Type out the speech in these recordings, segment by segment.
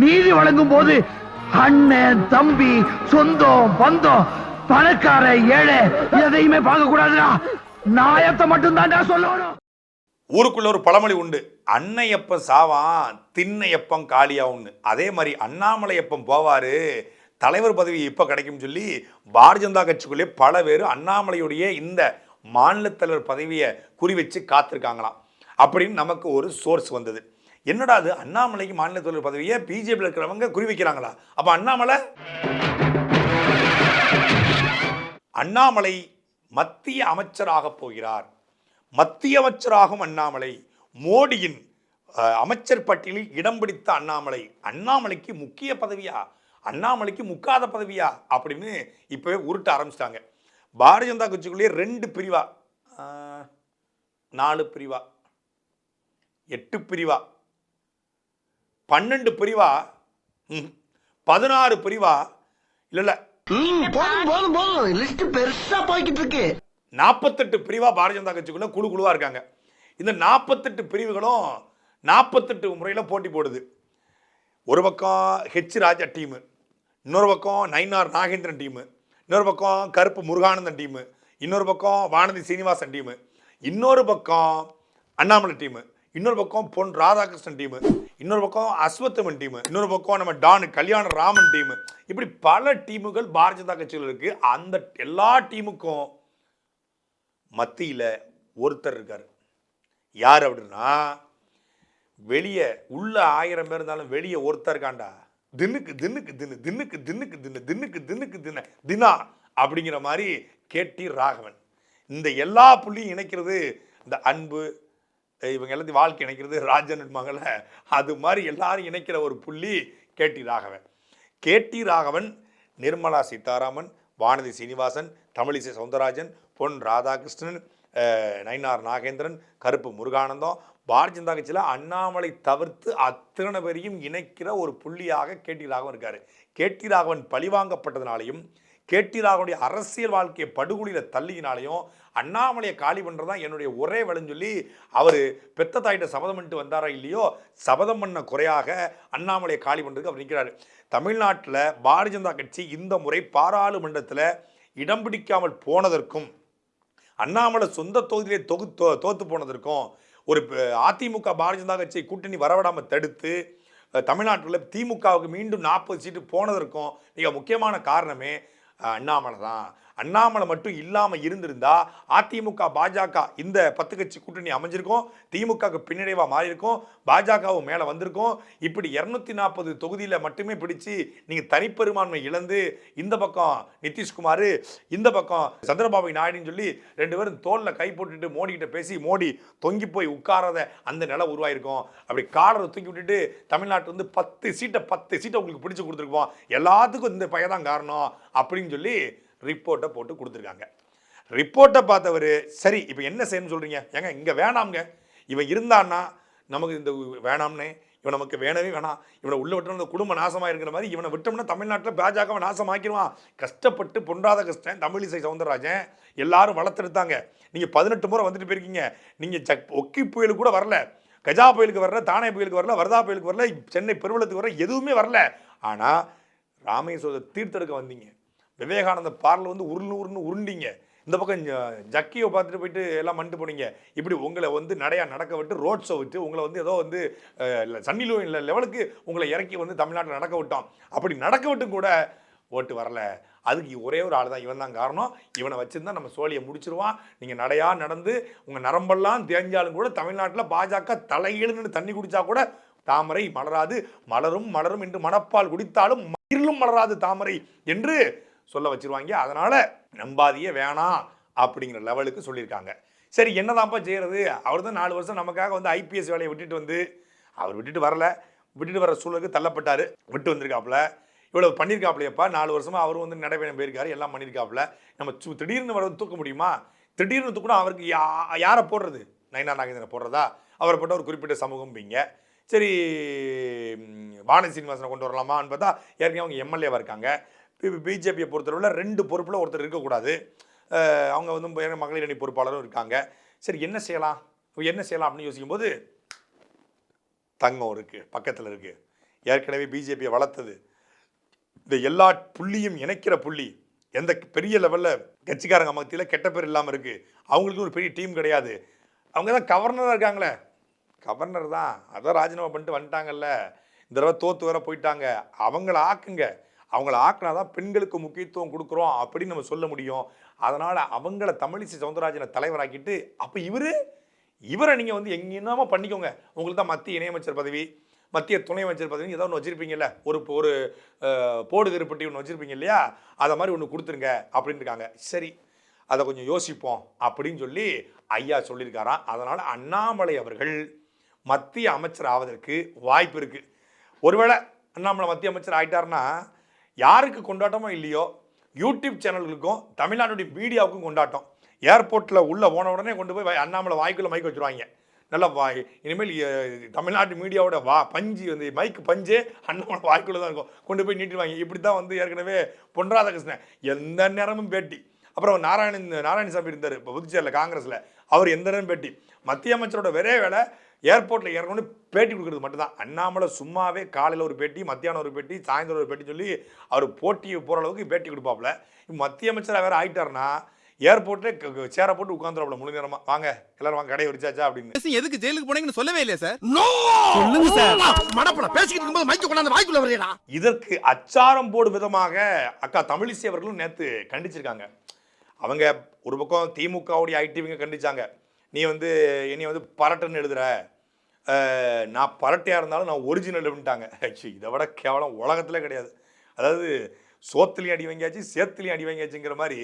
நீதி வழங்கும் போது அண்ணன் தம்பி சொந்தம் பந்தம் பணக்கார ஏழை எதையுமே பார்க்க கூடாதுடா. நாயத்தை மட்டும் தான்டா சொல்லணும். ஊருக்குள்ள ஒரு பழமொழி உண்டு. அன்னையப்பன் சாவான் திண்ணையப்பம் காலியாகும்னு அதே மாதிரி அண்ணாமலையப்பன் போவாரு. தலைவர் பதவி இப்போ கிடைக்கும் சொல்லி பாரதிய ஜனதா கட்சிக்குள்ளே பல பேர் அண்ணாமலையுடைய இந்த மாநில தலைவர் பதவியை குறி வச்சு காத்திருக்காங்களாம். அப்படின்னு நமக்கு ஒரு சோர்ஸ் வந்தது. என்னடா அது? அண்ணாமலைக்கு மாநில தலைவர் பதவியை பிஜேபியில் இருக்கிறவங்க குறி வைக்கிறாங்களா? அப்போ அண்ணாமலை? அண்ணாமலை மத்திய அமைச்சராக போகிறார். மத்திய அமைச்சராகும் அண்ணாமலை. மோடியின் அமைச்சர் பட்டியலில் இடம் பிடித்த அண்ணாமலை. அண்ணாமலைக்கு முக்கிய பதவியா? அண்ணாமலைக்கு முக்காத பதவியா? அப்படின்னு இப்போவே உருட்ட ஆரம்பிச்சிட்டாங்க. பாரதிய ஜனதா கட்சிக்குள்ளேயே ரெண்டு பிரிவா. நாலு பிரிவா. எட்டு பிரிவா. பன்னெண்டு பிரிவா? பதினாறு பிரிவா? இல்லை நாற்பத்தெட்டு பிரிவா பாரதிய ஜனதா கட்சிக்குள்ள குழு குழுவா இருக்காங்க. இந்த நாற்பத்தெட்டு பிரிவுகளும் நாற்பத்தெட்டு முறையில் போட்டி போடுது. ஒரு பக்கம் ஹெச் ராஜா டீமு இன்னொரு பக்கம் நைனார் நாகேந்திரன் டீமு இன்னொரு பக்கம் கருப்பு முருகானந்தன் டீமு இன்னொரு பக்கம் வானதி சீனிவாசன் டீமு இன்னொரு பக்கம் அண்ணாமலை டீமு இன்னொரு பக்கம் பொன் ராதாகிருஷ்ணன் டீமு இன்னொரு பக்கம் அஸ்வத்தமன் டீமு இன்னொரு பக்கம் நம்ம டான் கல்யாண ராமன் டீமு. இப்படி பல டீமுகள் பாரதிய ஜனதா கட்சியில் இருக்கு. அந்த எல்லா டீமுக்கும் மத்தியில் ஒருத்தர் இருக்கார். யார் அப்படின்னா வெளியே உள்ள ஆயிரம் பேர் இருந்தாலும் வெளியே ஒருத்தர் இருக்காண்டா தின்னுக்கு தின்னுக்கு தின்னு தின்னுக்கு தின்னுக்கு தின்னு தின்னுக்கு தின்னுக்கு தின்ன தினா அப்படிங்கிற மாதிரி கேட்டி ராகவன். இந்த எல்லா புள்ளியும் இணைக்கிறது இந்த அன்பு இவங்க எல்லாத்தையும் வாழ்க்கை இணைக்கிறது ராஜன் மகளை. அது மாதிரி எல்லாரும் இணைக்கிற ஒரு புள்ளி கேட்டி ராகவன். கேடி ராகவன் நிர்மலா சீதாராமன் வானதி சீனிவாசன் தமிழிசை சவுந்தரராஜன் பொன் ராதாகிருஷ்ணன் நயினார் நாகேந்திரன் கருப்பு முருகானந்தம் பாரதிய ஜனதா கட்சியில் அண்ணாமலை தவிர்த்து அத்தனை பேரையும் இணைக்கிற ஒரு புள்ளியாக கேடி ராகவன் இருக்கார். கேடி ராகவன் பழிவாங்கப்பட்டதுனாலையும் கேட்டிராகனுடைய அரசியல் வாழ்க்கையை படுகொலியில் தள்ளியினாலையும் அண்ணாமலையை காலி பண்ணுறது தான் என்னுடைய ஒரே வேலைன்னு சொல்லி அவர் பெத்த தாயிட்ட சபதம் பண்ணிட்டு வந்தாரா இல்லையோ சபதம் பண்ண குறையாக அண்ணாமலையை காலி பண்ணுறதுக்கு அவர் நிற்கிறாரு தமிழ்நாட்டில் பாரதிய ஜனதா கட்சி இந்த முறை பாராளுமன்றத்தில் இடம் பிடிக்காமல் போனதற்கும் அண்ணாமலை சொந்த தொகுதியிலே தொகு தோத்து போனதற்கும் ஒரு அதிமுக பாரதிய ஜனதா கட்சி கூட்டணி வரவிடாமல் தடுத்து தமிழ்நாட்டில் திமுகவுக்கு மீண்டும் நாற்பது சீட்டு போனதற்கும் மிக முக்கியமான காரணமே அண்ணாமலை தான் அண்ணாமலை மட்டும் இல்லாமல் இருந்திருந்தா அதிமுக பாஜக இந்த பத்து கட்சி கூட்டணி அமைஞ்சிருக்கும் திமுகவுக்கு பின்னடைவாக மாறியிருக்கும் பாஜகவும் மேலே வந்திருக்கும். இப்படி இரநூத்தி நாற்பது தொகுதியில் மட்டுமே பிடிச்சு நீங்கள் தனிப்பெரும்பான்மை இழந்து இந்த பக்கம் நிதிஷ்குமார் இந்த பக்கம் சந்திரபாபு நாயுடுன்னு சொல்லி ரெண்டு பேரும் தோலில் கை போட்டுட்டு மோடி கிட்ட பேசி மோடி தொங்கி போய் உட்காராத அந்த நிலை உருவாயிருக்கும். அப்படி காலரை தூக்கி விட்டுட்டு தமிழ்நாட்டு வந்து பத்து சீட்டை பத்து சீட்டை உங்களுக்கு பிடிச்சி கொடுத்துருக்கோம்? எல்லாத்துக்கும் இந்த பையன் தான் காரணம் அப்படின்னு சொல்லி ரிப்போர்ட்டை போட்டு கொடுத்துருக்காங்க. ரிப்போர்ட்டை பார்த்தவர் சரி இப்போ என்ன செய்யணும்னு சொல்கிறீங்க ஏங்க இங்கே வேணாம்ங்க. இவன் இருந்தான்னா நமக்கு இந்த வேணாம்னே இவன் நமக்கு வேணவே வேணாம். இவனை உள்ள விட்டோம்னா குடும்ப நாசமாக இருக்கிற மாதிரி இவனை விட்டோம்னா தமிழ்நாட்டில் பாஜகவை நாசமாக்கிடுவான். கஷ்டப்பட்டு பொன்றாத கஷ்டம் தமிழிசை சவுந்தரராஜன் எல்லாரும் வளர்த்துருத்தாங்க நீங்கள் பதினெட்டு முறை வந்துட்டு போயிருக்கீங்க. நீங்கள் ஜக் ஒக்கி புயலுக்கு கூட வரல. கஜா புயலுக்கு வரல தானே புயலுக்கு வரல வரதா புயலுக்கு வரல சென்னை பெருவளத்துக்கு வரல எதுவுமே வரல. ஆனால் ராமேஸ்வரத்தை தீர்த்தெடுக்க வந்தீங்க. விவேகானந்த பார்ல வந்து உருண்டு உருன்னு உருண்டிங்க. இந்த பக்கம் ஜக்கியை பார்த்துட்டு போயிட்டு எல்லாம் பண்ணிட்டு போனீங்க. இப்படி உங்களை வந்து நடையாக நடக்க விட்டு ரோட் ஷோ விட்டு உங்களை வந்து ஏதோ வந்து அஹ், சன்னி இல்லை லெவலுக்கு உங்களை இறக்கி வந்து தமிழ்நாட்டில் நடக்க விட்டோம். அப்படி நடக்க விட்டும் கூட ஓட்டு வரல. அதுக்கு ஒரே ஒரு ஆள் தான் இவன் தான் காரணம். இவனை வச்சுருந்தா நம்ம சோழியை முடிச்சிருவான். நீங்கள் நடையாக நடந்து உங்கள் நரம்பெல்லாம் தேஞ்சாலும் கூட தமிழ்நாட்டில் பாஜக தலையிழுன்னு தண்ணி குடித்தா கூட தாமரை மலராது. மலரும் மலரும் என்று மணப்பால் குடித்தாலும் மயிலும் மலராது தாமரை என்று சொல்ல வச்சிருவாங்க. அதனால் நம்பாதியே வேணாம் அப்படிங்கிற லெவலுக்கு சொல்லியிருக்காங்க. சரி என்னதான்ப்பா செய்கிறது அவர் தான் நாலு வருஷம் நமக்காக வந்து ஐபிஎஸ் வேலையை விட்டுட்டு வந்து அவர் விட்டுட்டு வரல. விட்டுட்டு வர சூழலுக்கு தள்ளப்பட்டார். விட்டு வந்திருக்காப்புல. இவ்வளோ பண்ணியிருக்காப்புலையப்பா நாலு வருஷமாக அவரும் வந்து நடைபயணம் போயிருக்காரு. எல்லாம் பண்ணியிருக்காப்புல நம்ம சு- திடீர்னு வர தூக்க முடியுமா? திடீர்னு தூக்கினா அவருக்கு யா யாரை போடுறது? நயனா நாகேந்திரனை போடுறதா? அவரை போட்ட ஒரு குறிப்பிட்ட சமூகம் பீங்க சரி வானதி சீனிவாசனை கொண்டு வரலாமான்னு பார்த்தா ஏற்கனவே அவங்க எம்எல்ஏவாக இருக்காங்க. பிஜேபியை பொறுத்தளவில் ரெண்டு பொறுப்பில் ஒருத்தர் இருக்கக்கூடாது. அவங்க வந்து மகளிர் அணி பொறுப்பாளரும் இருக்காங்க. சரி என்ன செய்யலாம்? என்ன செய்யலாம் அப்படின்னு யோசிக்கும்போது தங்கம் இருக்குது பக்கத்தில் இருக்குது ஏற்கனவே பிஜேபியை வளர்த்தது. இந்த எல்லா புள்ளியும் இணைக்கிற புள்ளி எந்த பெரிய லெவலில் கட்சிக்காரங்க மத்தியில் கெட்ட பேர் இல்லாமல் இருக்குது அவங்களுக்கு ஒரு பெரிய டீம் கிடையாது. அவங்க தான் கவர்னராக இருக்காங்களே. கவர்னர் தான். அதான் ராஜினாமா பண்ணிட்டு வந்துட்டாங்கல்ல. இந்த தடவை தோத்து வர போயிட்டாங்க. அவங்கள ஆக்குங்க. அவங்கள ஆக்குனா தான் பெண்களுக்கு முக்கியத்துவம் கொடுக்குறோம் அப்படின்னு நம்ம சொல்ல முடியும். அதனால் அவங்கள தமிழிசை சவுந்தரராஜனை தலைவராக்கிட்டு அப்போ இவர் இவரை நீங்கள் வந்து எங்கேயுமே பண்ணிக்கோங்க. உங்களுக்கு தான் மத்திய இணையமைச்சர் பதவி மத்திய துணை அமைச்சர் பதவி ஏதோ ஒன்று வச்சுருப்பீங்கல்ல? ஒரு ஒரு போடு திருப்பட்டி ஒன்று வச்சுருப்பீங்க இல்லையா? அதை மாதிரி ஒன்று கொடுத்துருங்க அப்படின்னு இருக்காங்க சரி அதை கொஞ்சம் யோசிப்போம் அப்படின்னு சொல்லி ஐயா சொல்லியிருக்காராம் அதனால் அண்ணாமலை அவர்கள் மத்திய அமைச்சர் ஆவதற்கு வாய்ப்பு இருக்குது ஒருவேளை அண்ணாமலை மத்திய அமைச்சர் ஆகிட்டாருன்னா யாருக்கு கொண்டாட்டமோ இல்லையோ யூடியூப் சேனல்களுக்கும் தமிழ்நாட்டுடைய மீடியாவுக்கும் கொண்டாட்டம். ஏர்போர்ட்டில் உள்ளே போன உடனே கொண்டு போய் அண்ணாமலை வாய்க்குள்ளே மைக் வச்சுருவாங்க. நல்லா வாய் இனிமேல் தமிழ்நாட்டு மீடியாவோட வா பஞ்சு வந்து மைக்கு பஞ்சே அண்ணாமலை வாய்க்குள்ளே தான் இருக்கும். கொண்டு போய் நீட்டிடுவாங்க. இப்படி தான் வந்து ஏற்கனவே பொன் ராதாகிருஷ்ணன் எந்த நேரமும் பேட்டி. அப்புறம் நாராயணன் நாராயணசாமி இருந்தார் இப்போ புதுச்சேரியில் காங்கிரஸில். அவர் எந்த நேரம் பேட்டி. மத்திய அமைச்சரோட ஒரே வேலை ஏர்போர்ட்டில் இறங்கணும் பேட்டி கொடுக்குறது மட்டும்தான். அண்ணாமலை சும்மாவே காலையில் ஒரு பேட்டி மத்தியானம் ஒரு பேட்டி சாயந்தரம் ஒரு பேட்டி சொல்லி அவர் போட்டி போகிற அளவுக்கு பேட்டி கொடுப்பாப்புல. மத்திய அமைச்சராக வேறு ஆயிட்டாருன்னா ஏர்போர்ட்லேயே சேரை போட்டு உட்காந்துருவாப்புல முழு நேரமா. வாங்க எல்லாரும் வாங்க கடையை விரிச்சாச்சா அப்படின்னு. பேசி எதுக்கு ஜெயிலுக்கு போனீங்கன்னு சொல்லவே இல்லையா சார்? சொல்லுங்க சார். மடப்பட பேசிக்கிட்டு இருக்கும்போது மைக்கு கொண்டாந்து வாய்க்குள்ள வரையடா இதற்கு அச்சாரம் போடும் விதமாக அக்கா தமிழிசை அவர்களும் நேற்று கண்டிச்சிருக்காங்க. அவங்க ஒரு பக்கம் திமுகவுடைய ஐடிவிங்க கண்டிச்சாங்க. நீ வந்து என்னை வந்து பரட்டுன்னு எழுதுற. நான் பரட்டையாக இருந்தாலும் நான் ஒரிஜினல் அப்படின்ட்டாங்க ஐயோ, இதை விட கேவலம் உலகத்துல கிடையாது. அதாவது சோத்துலேயும் அடி வாங்கியாச்சு சேத்துலேயும் அடி வாங்கியாச்சுங்கிற மாதிரி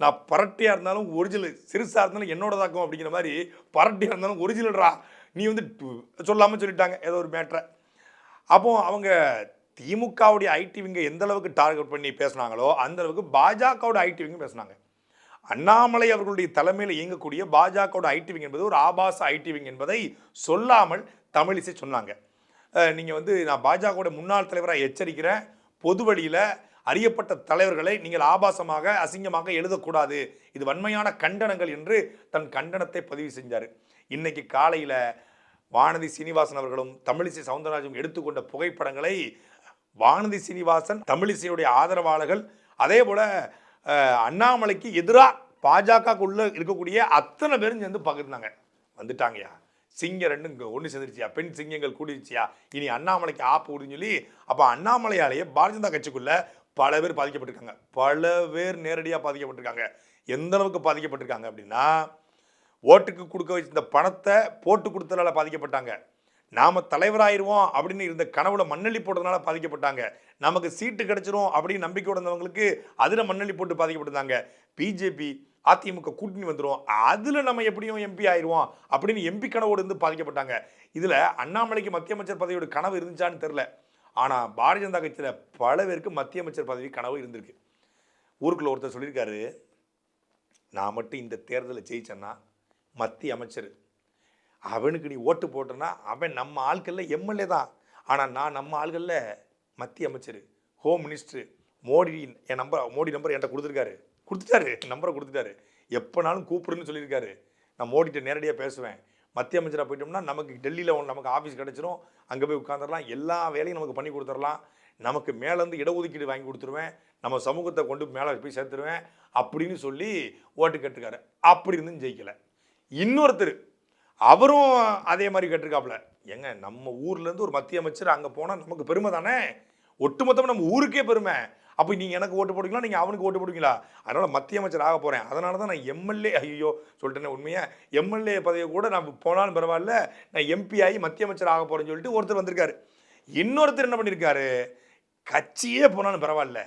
நான் பரட்டையாக இருந்தாலும் ஒரிஜினல் சிறுசாக இருந்தாலும் என்னோட தாக்கம் அப்படிங்கிற மாதிரி பரட்டையாக இருந்தாலும் ஒரிஜினல்ரா நீ வந்து சொல்லாமல் சொல்லிட்டாங்க ஏதோ ஒரு மேட்ரை அப்போ அவங்க திமுகவுடைய ஐடி விங்கை எந்த அளவுக்கு டார்கெட் பண்ணி பேசுனாங்களோ அந்த அளவுக்கு பாஜகவுடைய ஐடி விங்கும் பேசுனாங்க. அண்ணாமலை அவர்களுடைய தலைமையில் இயங்கக்கூடிய பாஜகவோட ஐடி விங் என்பது ஒரு ஆபாச ஐடி விங் என்பதை சொல்லாமல் தமிழிசை சொன்னாங்க. நீங்கள் வந்து நான் பாஜகவோட முன்னாள் தலைவராக எச்சரிக்கிறேன். பொது வழியில் அறியப்பட்ட தலைவர்களை நீங்கள் ஆபாசமாக அசிங்கமாக எழுதக்கூடாது. இது வன்மையான கண்டனங்கள் என்று தன் கண்டனத்தை பதிவு செஞ்சார். இன்னைக்கு காலையில் வானதி சீனிவாசன் அவர்களும் தமிழிசை சவுந்தரராஜனும் எடுத்துக்கொண்ட புகைப்படங்களை வானதி சீனிவாசன் தமிழிசையுடைய ஆதரவாளர்கள் அதே போல் அண்ணாமலைக்கு எதிராக பாஜகக்குள்ள இருக்கக்கூடிய அத்தனை பேரும் சேர்ந்து பகிர்ந்தாங்க. வந்துட்டாங்கயா சிங்கம் ரெண்டு இங்கே ஒன்று சேர்ந்துருச்சியா? பெண் சிங்கங்கள் கூடிருச்சியா? இனி அண்ணாமலைக்கு ஆப்பு அப்படின்னு சொல்லி அப்போ அண்ணாமலையாலேயே பாரதிய ஜனதா கட்சிக்குள்ளே பல பேர் பாதிக்கப்பட்டிருக்காங்க. பல பேர் நேரடியாக பாதிக்கப்பட்டிருக்காங்க. எந்த அளவுக்கு பாதிக்கப்பட்டிருக்காங்க அப்படின்னா ஓட்டுக்கு கொடுக்க வச்சிருந்த பணத்தை போட்டு கொடுத்ததால பாதிக்கப்பட்டாங்க. நாம் தலைவராயிருவோம் அப்படின்னு இருந்த கனவுல மண்ணள்ளி போட்டதுனால பாதிக்கப்பட்டாங்க. நமக்கு சீட்டு கிடைச்சிரும் அப்படின்னு நம்பிக்கையோட இருந்தவங்களுக்கு அதில் மண்ணள்ளி போட்டு பாதிக்கப்பட்டிருந்தாங்க. பிஜேபி அதிமுக கூட்டணி வந்துடும் அதில் நம்ம எப்படியும் எம்பி ஆயிடுவோம் அப்படின்னு எம்பி கனவோடு இருந்து பாதிக்கப்பட்டாங்க. இதில் அண்ணாமலைக்கு மத்திய அமைச்சர் பதவியோட கனவு இருந்துச்சான்னு தெரில ஆனால் பாரதிய ஜனதா கட்சியில் பல பேருக்கு மத்திய அமைச்சர் பதவி கனவு இருந்திருக்கு. ஊருக்குள்ள ஒருத்தர் சொல்லியிருக்காரு நான் மட்டும் இந்த தேர்தலில் ஜெயிச்சேன்னா மத்திய அமைச்சர் அவனுக்கு நீ ஓட்டு போட்டனா அவன் நம்ம ஆட்களில் எம்எல்ஏ தான். ஆனால் நான் நம்ம ஆள்களில் மத்திய அமைச்சர் ஹோம் மினிஸ்டர் மோடி என் நம்பர் மோடி நம்பர் என்கிட்ட கொடுத்துருக்காரு. கொடுத்துட்டாரு நம்பரை கொடுத்துட்டாரு. எப்போனாலும் கூப்பிடுன்னு சொல்லியிருக்காரு. நான் மோடிட்ட நேரடியாக பேசுவேன். மத்திய அமைச்சராக போயிட்டோம்னா நமக்கு டெல்லியில் நமக்கு ஆஃபீஸ் கிடச்சிரும். அங்கே போய் உட்காந்துடலாம் எல்லா வேலையும் நமக்கு பண்ணி கொடுத்துடலாம். நமக்கு மேலேருந்து இடஒதுக்கீடு வாங்கி கொடுத்துருவேன். நம்ம சமூகத்தை கொண்டு மேலே போய் சேர்த்துருவேன். அப்படின்னு சொல்லி ஓட்டு கேட்டிருக்காரு. அப்படி இருந்தும் ஜெயிக்கலை. இன்னொருத்தர் அவரும் அதே மாதிரி கேட்டிருக்காப்புல. ஏங்க நம்ம ஊர்லேருந்து ஒரு மத்திய அமைச்சர் அங்கே போனால் நமக்கு பெருமை தானே? ஒட்டுமொத்தமாக நம்ம ஊருக்கே பெருமை. அப்போ நீங்கள் எனக்கு ஓட்டு போடுவீங்களா? நீங்கள் அவனுக்கு ஓட்டு போடுவீங்களா? அதனால் மத்திய அமைச்சர் ஆக போகிறேன் அதனால தான் நான் எம்எல்ஏ ஐயோ சொல்லிட்டேனே உண்மையாக எம்எல்ஏ பதவியை கூட நான் போனாலும் பரவாயில்ல. நான் எம்பி ஆகி மத்திய அமைச்சர் ஆக போகிறேன்னு சொல்லிட்டு ஒருத்தர் வந்திருக்காரு. இன்னொருத்தர் என்ன பண்ணியிருக்காரு கட்சியே போனாலும் பரவாயில்ல.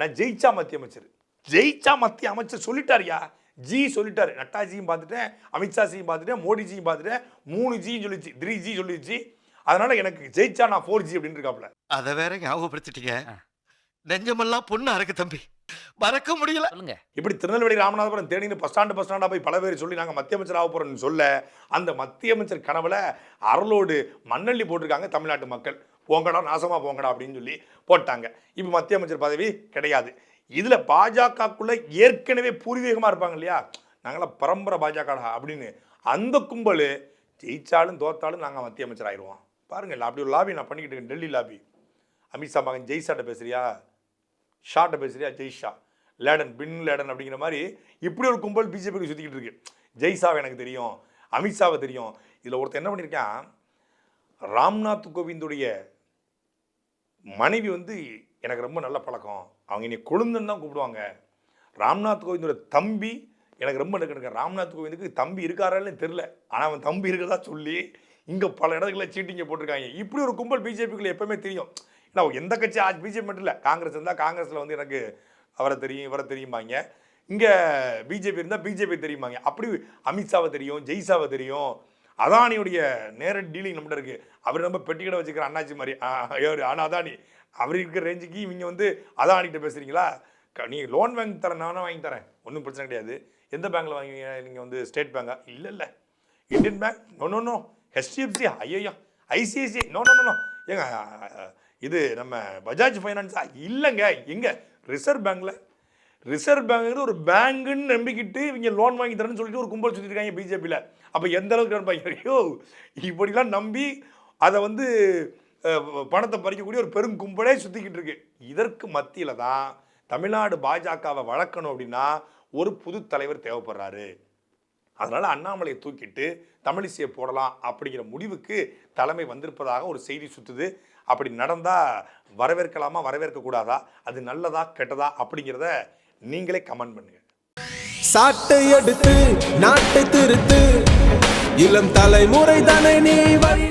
நான் ஜெயிச்சா மத்திய அமைச்சர். ஜெயிச்சா மத்திய அமைச்சர் சொல்லிட்டாருயா? ஜி சொல்லிட்டாரு. நட்டாஜியும் பார்த்துட்டேன் அமித்ஷாஜியும் பார்த்துட்டேன் மோடிஜியும் பார்த்துட்டேன் மூணு ஜியும் சொல்லிச்சு த்ரீ ஜி சொல்லிச்சு. அதனால எனக்கு ஜெயிச்சா நான் ஃபோர் ஜி அப்படின்னு இருக்காப்புல அத வேற ஞாபகப்படுத்திட்டீங்க. நெஞ்சமெல்லாம் பொண்ணு அறக்கு தம்பி. மறக்க முடியல. சொல்லுங்க. இப்படி திருநெல்வேலி ராமநாதபுரம் தேனின்னு பஸ் ஸ்டாண்டு பஸ் ஸ்டாண்டாக போய் பல பேர் சொல்லி நாங்கள் மத்திய அமைச்சர் ஆக போகிறோம்னு சொல்ல அந்த மத்திய அமைச்சர் கனவுல அரலோடு மண்ணள்ளி போட்டிருக்காங்க தமிழ்நாட்டு மக்கள். போங்கடா நாசமா போங்கடா அப்படின்னு சொல்லி போட்டாங்க. இப்போ மத்திய அமைச்சர் பதவி கிடையாது. இதில் பாஜகக்குள்ள ஏற்கனவே பூர்வீகமாக இருப்பாங்க இல்லையா? நாங்களாம் பரம்பரை பாஜகடா அப்படின்னு. அந்த கும்பல் ஜெயிச்சாலும் தோத்தாலும் நாங்கள் மத்திய அமைச்சர் ஆயிடுவோம் பாருங்கள் அப்படி ஒரு லாபி நான் பண்ணிக்கிட்டு இருக்கேன் டெல்லி லாபி அமித்ஷா மகன் ஜெய்ஷாட்ட பேசுறியா? ஷாட்ட பேசுறியா? ஜெய்ஷா. லேடன் பின் லேடன் அப்படிங்கிற மாதிரி இப்படி ஒரு கும்பல் பிஜேபிக்கு சுற்றிக்கிட்டு இருக்கு. ஜெய்ஷாவை எனக்கு தெரியும் அமித்ஷாவை தெரியும். இதில் ஒருத்தர் என்ன பண்ணியிருக்கான் ராம்நாத் கோவிந்துடைய மனைவி வந்து எனக்கு ரொம்ப நல்ல பழக்கம். அவங்க என்னை கொழுந்தன் தான் கூப்பிடுவாங்க. ராம்நாத் கோவிந்தோட தம்பி எனக்கு ரொம்ப எனக்கு ராம்நாத் கோவிந்துக்கு தம்பி இருக்காரான்னு தெரில ஆனால் அவன் தம்பி இருக்கிறதா சொல்லி இங்கே பல இடங்களில் சீட்டிங்க போட்டிருக்காங்க. இப்படி ஒரு கும்பல் பிஜேபிக்குள்ளே எப்பவுமே தெரியும். ஏன்னா எந்த கட்சி ஆச்சு பிஜேபி மட்டும் இல்லை. காங்கிரஸ் இருந்தால் காங்கிரஸில் வந்து எனக்கு அவரை தெரியும் இவரை தெரியுமாங்க இங்கே பிஜேபி இருந்தால் பிஜேபி தெரியுமாங்க அப்படி அமித்ஷாவை தெரியும் ஜெய்ஷாவை தெரியும். அதானியுடைய நேர டீலிங் நம்மகிட்ட இருக்குது அவர் நம்ம பெட்டி வச்சுக்கிற அண்ணாச்சி மாதிரி. ஆனால் அதானி அவர் இருக்கிற ரேஞ்சுக்கு இவங்க வந்து அதான் பேசுறீங்களா? க- நீ லோன் வாங்கி தரேன் நானும் வாங்கி தரேன். ஒன்றும் பிரச்சனை கிடையாது. எந்த பேங்க்கில் வாங்குவீங்க? நீங்கள் வந்து ஸ்டேட் பேங்கா இல்லை இல்லை. Indian bank no no no HDFC ஐயோ ஐசிஐசிஐ நோ நோ நோ ஏங்க இது நம்ம பஜாஜ் ஃபைனான்ஸா இல்லைங்க. எங்கே? ரிசர்வ் பேங்க்கில் ரிசர்வ் பேங்க்னு ஒரு பேங்குன்னு நம்பிக்கிட்டு இவங்க லோன் வாங்கி தரேன்னு சொல்லிட்டு ஒரு கும்பல் சுற்றிருக்காங்க பிஜேபியில் அப்போ எந்த அளவுக்கு ஐயோ இப்படிலாம் நம்பி அதை வந்து பணத்தை பறிக்கக்கூடிய ஒரு பெரும் கும்பலே சுற்றிக்கிட்டு இருக்கு. இதற்கு மத்தியில் தான் தமிழ்நாடு பாஜகவை வளர்க்கணும் அப்படின்னா ஒரு புது தலைவர் தேவைப்படுறாரு. அதனால அண்ணாமலையை தூக்கிட்டு தமிழிசையை போடலாம் அப்படிங்கிற முடிவுக்கு தலைமை வந்திருப்பதாக ஒரு செய்தி சுத்துது. அப்படி நடந்தா வரவேற்கலாமா வரவேற்க கூடாதா அது நல்லதா கெட்டதா அப்படிங்கிறத நீங்களே கமெண்ட் பண்ணுங்க. சாட்டை எடுத்து நாட்டை திருத்து இளம் தலைமுறை தானே நீ வழி